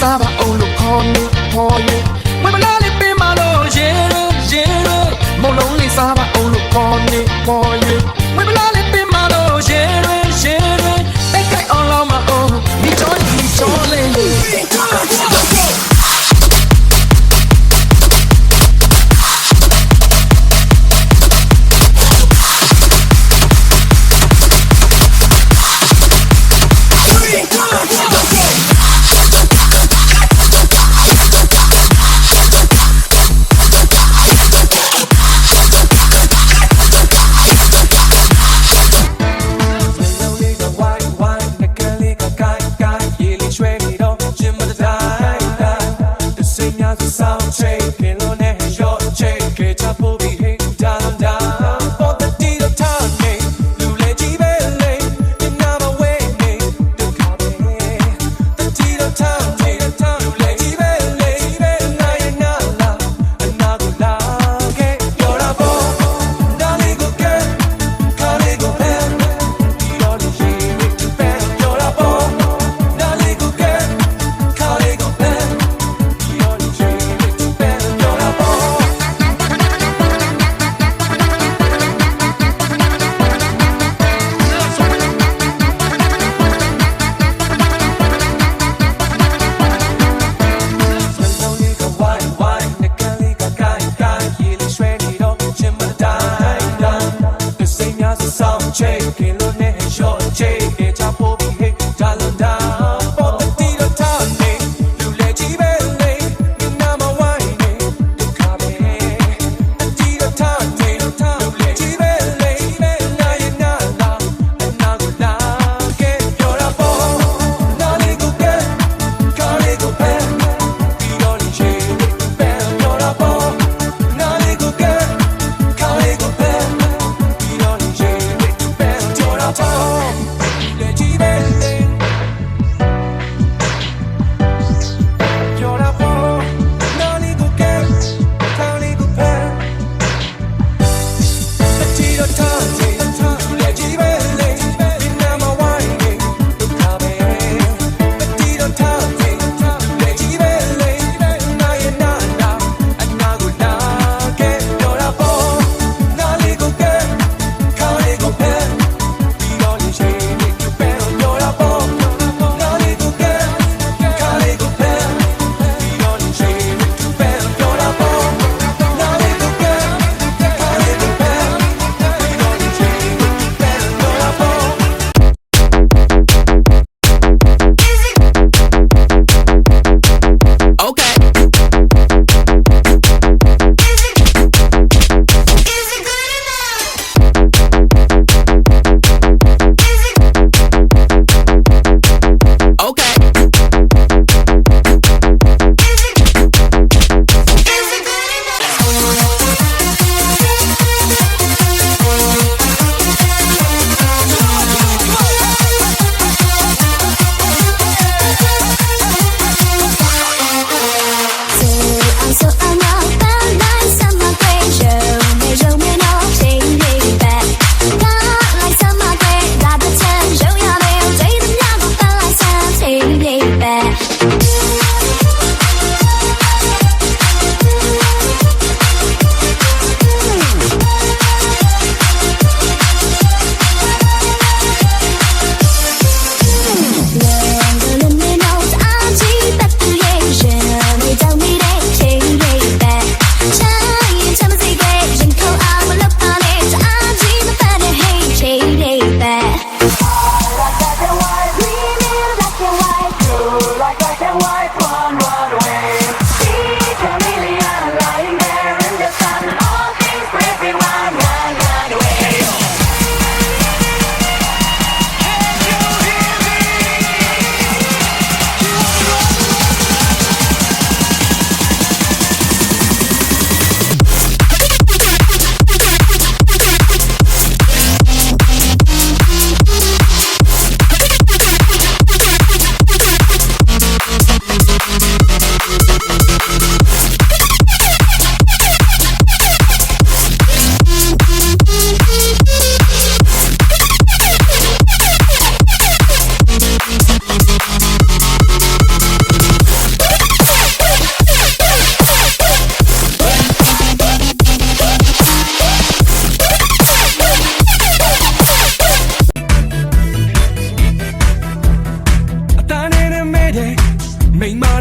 စားပါအောင်လို့ခေါ်နေခေါ်ရင်ဝင်မလာလေးပင်မလို့ရေရေရေမုံလုံးလေးစားပါအောင်လို့ခေါ်နေခေါ်ရင်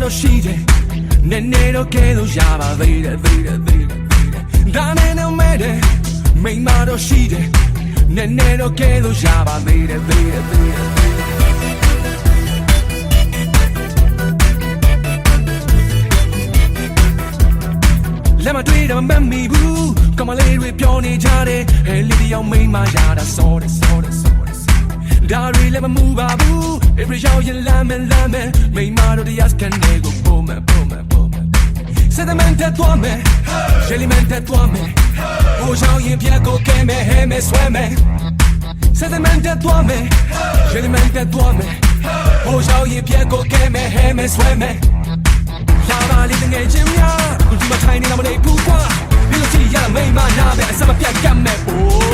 မိန်မတော့ရှိတယ်နည်းနည်းတော့ကဲလို့ရပါသေးတယ်သေးတယ်သေးတယ်သေးတယ်ဒါနဲ့တော့မဲ့တယ်မိန်မတော့ရှိတယ်နည်းနည်းတော့ကဲလို့ရပါသေးတယ်သေးတယ်သေးတယ်သေးတယ်လက်မတွေ့တော့မမီဘူးကမလေးတွေပြောနေကြတယ်ဟဲလီဒီအောင်မိန်မရတာစောတယ်စောတယ်စောတယ်စောတယ် ဒါရီလည်းမမူပါဘူး every show you love me love me မိန်မတို့တရားစကန်တွေကိုပုံမှန်ပုံမှန်ပုံမှန် Sedimente tua me Sedimente tua me Oh ciao in piego che me he me sueme Sedimente tua me Sedimente tua me Oh ciao in piego che me he me sueme La vali de ngay chim ya Ultima chai ni na mo nei pu kwa Ni lo chi ya la mai ma na be Sa ma pian kam me Oh La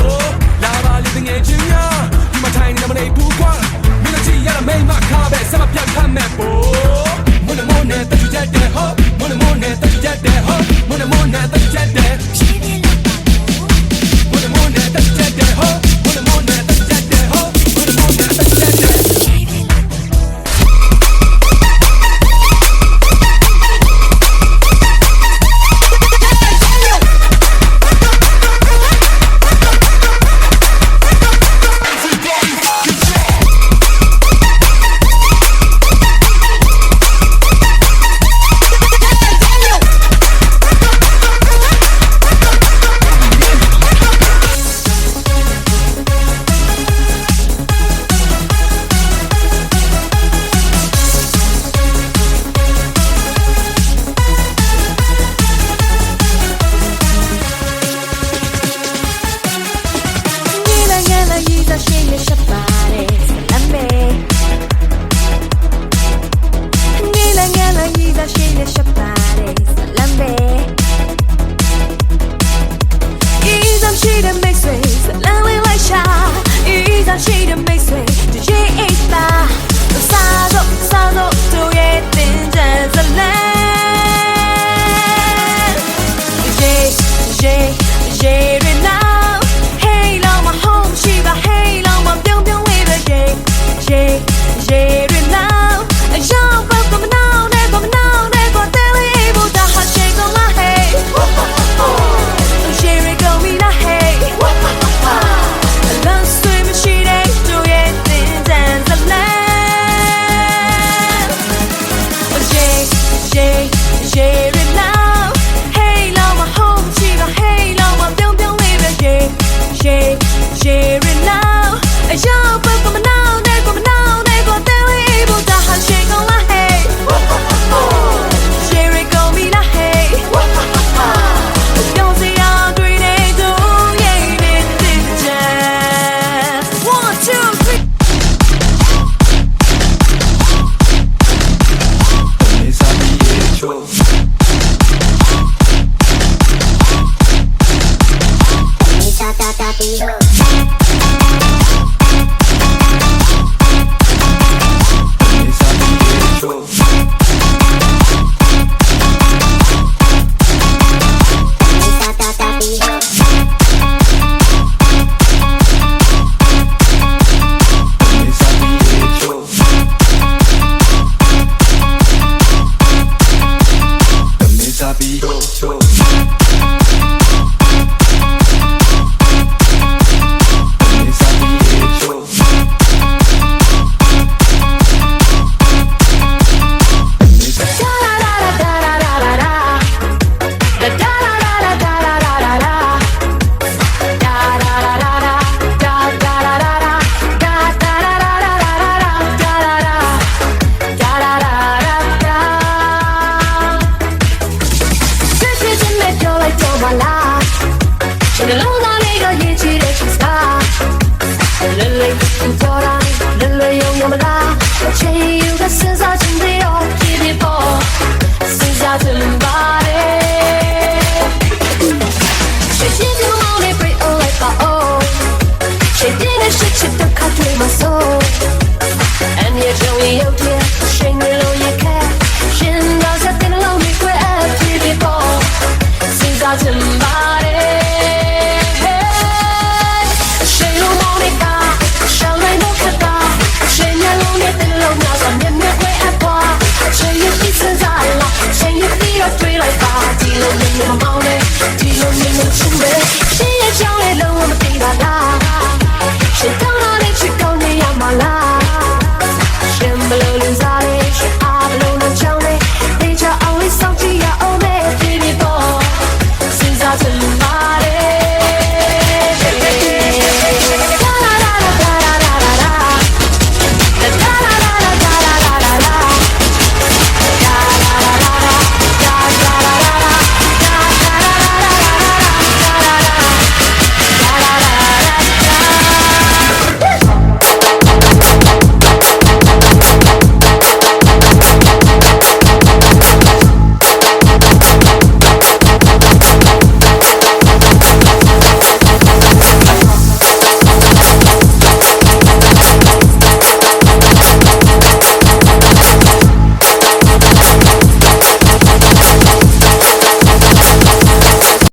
share, to cut through my soul. And you threw me out here.